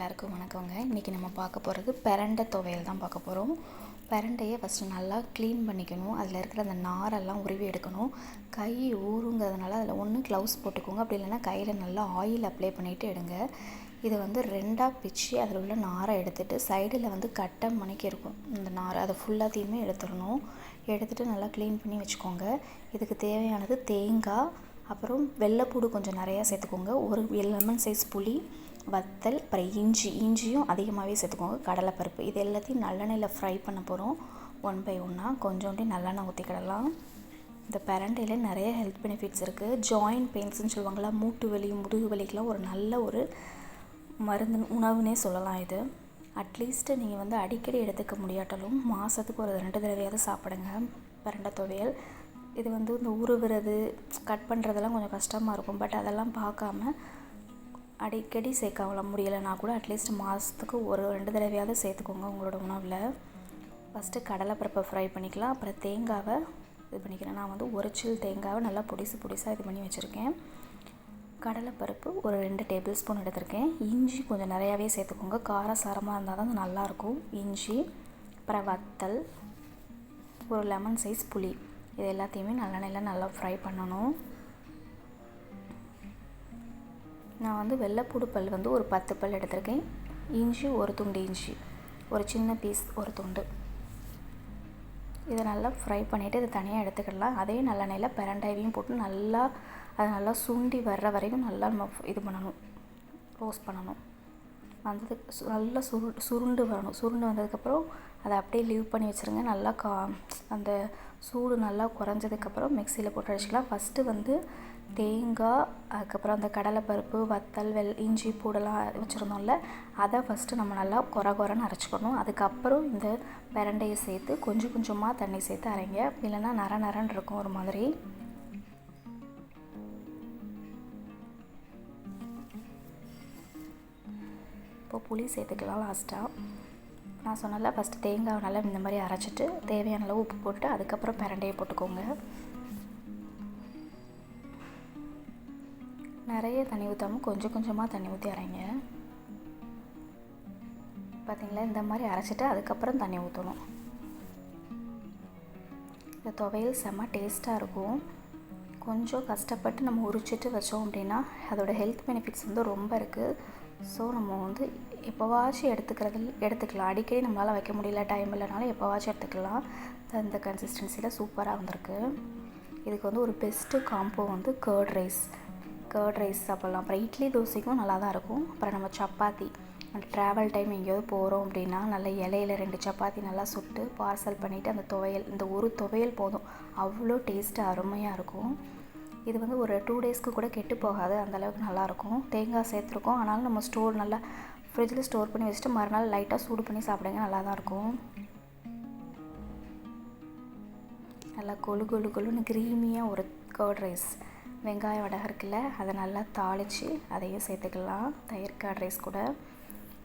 எல்லாருக்கும் வணக்கங்க. இன்றைக்கி நம்ம பார்க்க போகிறது பெரண்டை துவையல் தான் பார்க்க போகிறோம் பெரண்டையை ஃபஸ்ட்டு நல்லா க்ளீன் பண்ணிக்கணும். அதில் இருக்கிற அந்த நாரெல்லாம் உருவி எடுக்கணும். கை ஊறுங்கிறதுனால அதில் ஒன்று க்ளவுஸ் போட்டுக்கோங்க. அப்படி இல்லைன்னா கையில் நல்லா ஆயில் அப்ளை பண்ணிவிட்டு எடுங்க. இதை வந்து ரெண்டாக பிச்சு அதில் உள்ள நாரை எடுத்துகிட்டு சைடில் வந்து கட்டை மணிக்கு இருக்கும். இந்த நாரை அதை ஃபுல்லாத்தையுமே எடுத்துடணும். எடுத்துகிட்டு நல்லா க்ளீன் பண்ணி வச்சுக்கோங்க. இதுக்கு தேவையானது தேங்காய் அப்புறம் வெள்ளைப்பூடு கொஞ்சம் நிறையா சேர்த்துக்கோங்க. ஒரு லெமன் சைஸ் புளி வத்தல் அப்புறம் இஞ்சி இஞ்சியும் அதிகமாகவே சேர்த்துக்கோங்க. கடலைப்பருப்பு. இது எல்லாத்தையும் நல்லெண்ணெயில் ஃப்ரை பண்ண போகிறோம் ஒன் பை ஒன்னாக கொஞ்சோண்டி நல்லெண்ணெய் ஊற்றிக்கிடலாம் இந்த பிரண்டையில் நிறைய ஹெல்த் பெனிஃபிட்ஸ் இருக்குது ஜாயின்ட் பெயின்ஸ்னு சொல்லுவாங்களா மூட்டு வலி முதுகு வலிக்கெலாம் ஒரு நல்ல ஒரு மருந்து உணவுனே சொல்லலாம் இது. அட்லீஸ்ட்டு நீங்கள் வந்து அடிக்கடி எடுத்துக்க முடியாட்டாலும் மாதத்துக்கு ஒரு ரெண்டு தடவையாவது சாப்பிடுங்க. பரண்டை துவையல். இது வந்து இந்த உருவுறது கட் பண்ணுறதெல்லாம் கொஞ்சம் கஷ்டமாக இருக்கும். பட் அதெல்லாம் பார்க்காம அடிக்கடி சேர்க்க முடியலைன்னா கூட அட்லீஸ்ட் மாதத்துக்கு ஒரு ரெண்டு தடவையாவது சேர்த்துக்கோங்க உங்களோட உணவில். ஃபஸ்ட்டு கடலைப்பருப்பை ஃப்ரை பண்ணிக்கலாம். அப்புறம் தேங்காவை இது பண்ணிக்கிறேன். நான் வந்து உரைச்சில் தேங்காவை நல்லா பொடிசு பொடிசாக இது பண்ணி வச்சுருக்கேன். கடலைப்பருப்பு ஒரு ரெண்டு டேபிள் ஸ்பூன் எடுத்திருக்கேன். இஞ்சி கொஞ்சம் நிறையாவே சேர்த்துக்கோங்க. காரம் சாரமாக இருந்தால் தான் நல்லாயிருக்கும். இஞ்சி அப்புறம் வத்தல் ஒரு லெமன் சைஸ் புளி. இது எல்லாத்தையுமே நல்லெண்ணெயில் நல்லா ஃப்ரை பண்ணணும். நான் வந்து வெள்ளைப்பூடு பல் வந்து ஒரு பத்து பல் எடுத்திருக்கேன். இஞ்சி ஒரு துண்டு இஞ்சி ஒரு சின்ன பீஸ் ஒரு துண்டு. இதை நல்லா ஃப்ரை பண்ணிவிட்டு இதை தனியாக எடுத்துக்கிடலாம். அதே நல்லெண்ணெயில் பிரண்டாயவையும் போட்டு நல்லா அதை நல்லா சுண்டி வர்ற வரைக்கும் நல்லா நம்ம இது பண்ணணும் ரோஸ்ட் பண்ணணும். வந்ததுக்கு நல்லா சுரு சுருண்டு வரணும். சுருண்டு வந்ததுக்கப்புறம் அதை அப்படியே லீவ் பண்ணி வச்சுருங்க. நல்லா கா அந்த சூடு நல்லா குறைஞ்சதுக்கப்புறம் மிக்சியில் போட்டு அடிச்சிக்கலாம். ஃபஸ்ட்டு வந்து தேங்காய் அதுக்கப்புறம் அந்த கடலைப்பருப்பு வத்தல் வெள் இஞ்சி பூடெல்லாம் வச்சுருந்தோம்ல அதை ஃபஸ்ட்டு நம்ம நல்லா குறை குறைன்னு அரைச்சிக்கணும். அதுக்கப்புறம் இந்த பிரண்டையை சேர்த்து கொஞ்சம் கொஞ்சமாக தண்ணி சேர்த்து அரைங்க. இல்லைன்னா நர நரன்னு இருக்கும் ஒரு மாதிரி. இப்போ புளி சேர்த்துக்கலாம் லாஸ்ட்டாக நான் சொன்னல ஃபஸ்ட்டு தேங்காய் நல்லா இந்த மாதிரி அரைச்சிட்டு தேவையான அளவு உப்பு போட்டு அதுக்கப்புறம் பிரண்டையை போட்டுக்கோங்க. நிறைய தண்ணி ஊற்றாமல் கொஞ்சம் கொஞ்சமாக தண்ணி ஊற்றி அரைங்க. பார்த்திங்களா இந்த மாதிரி அரைச்சிட்டு அதுக்கப்புறம் தண்ணி ஊற்றணும் இந்த துவையல் செம்ம டேஸ்ட்டாக இருக்கும். கொஞ்சம் கஷ்டப்பட்டு நம்ம உரிச்சிட்டு வச்சோம் அப்படின்னா அதோடய ஹெல்த் பெனிஃபிட்ஸ் வந்து ரொம்ப இருக்குது ஸோ நம்ம வந்து எப்போவாச்சும் எடுத்துக்கிறது எடுத்துக்கலாம். அடிக்கடி நம்மளால் வைக்க முடியல டைம் இல்லைனாலும் எப்போவாச்சும் எடுத்துக்கலாம். இந்த கன்சிஸ்டன்சியில் சூப்பராக வந்திருக்கு. இதுக்கு வந்து ஒரு பெஸ்ட்டு காம்போ வந்து கேர்ட் ரைஸ் கேர்ட் ரைஸ் சாப்பிட்லாம். அப்புறம் இட்லி தோசைக்கும் நல்லா தான் இருக்கும். அப்புறம் நம்ம சப்பாத்தி. ட்ராவல் டைம் எங்கேயாவது போகிறோம் அப்படின்னா நல்ல இலையில ரெண்டு சப்பாத்தி நல்லா சுட்டு பார்சல் பண்ணிவிட்டு அந்த துவையல் இந்த ஒரு துவையல் போதும். அவ்வளோ டேஸ்ட்டு அருமையாக இருக்கும். இது வந்து ஒரு டூ டேஸ்க்கு கூட கெட்டு போகாது. அந்தளவுக்கு நல்லாயிருக்கும். தேங்காய் சேர்த்துருக்கோம். ஆனாலும் நம்ம ஸ்டோர் நல்லா ஃப்ரிட்ஜில் ஸ்டோர் பண்ணி வச்சுட்டு மறுநாள் லைட்டாக சூடு பண்ணி சாப்பிடுங்க. நல்லா தான் இருக்கும். நல்லா கொழு கொழு கொழுன்னு க்ரீமியாக ஒரு கர்ட் ரைஸ் வெங்காய வடகம் இருக்குல்ல அதை நல்லா தாளித்து அதையும் சேர்த்துக்கலாம். தயிர் கர்ட் ரைஸ் கூட.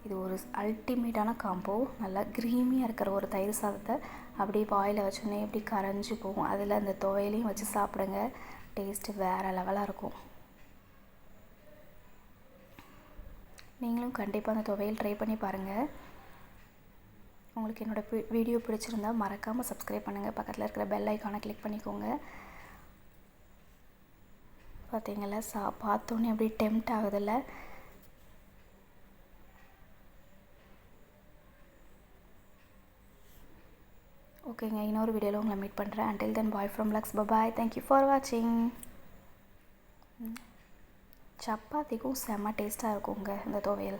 இது ஒரு அல்டிமேட்டான காம்போ நல்லா க்ரீமியாக இருக்கிற ஒரு தயிர் சாதத்தை அப்படியே வாயில் வச்சோன்னே எப்படி கரைஞ்சி போகும். அதில் அந்த துவையிலையும் வச்சு சாப்பிடுங்க. டேஸ்ட்டு வேறு லெவலாக இருக்கும். நீங்களும் கண்டிப்பாக அந்த துவையல் ட்ரை பண்ணி பாருங்கள் உங்களுக்கு என்னோடய வீடியோ பிடிச்சிருந்தா மறக்காமல் சப்ஸ்கிரைப் பண்ணுங்கள் பக்கத்தில் இருக்கிற பெல் ஐக்கானை கிளிக் பண்ணிக்கோங்க. பார்த்தீங்களா சா பார்த்தோன்னே அப்படி டெம்ட் ஆகுதில்ல? ஓகேங்க இன்னொரு வீடியோவில் உங்களை மீட் பண்ணுறேன் அண்டில் தென் பாய் ஃப்ரம் லக்ஸ் பபாய் தேங்க்யூ ஃபார் வாட்சிங் சப்பாத்திக்கும் செம்ம டேஸ்ட்டாக இருக்குங்க இந்த துவையல்.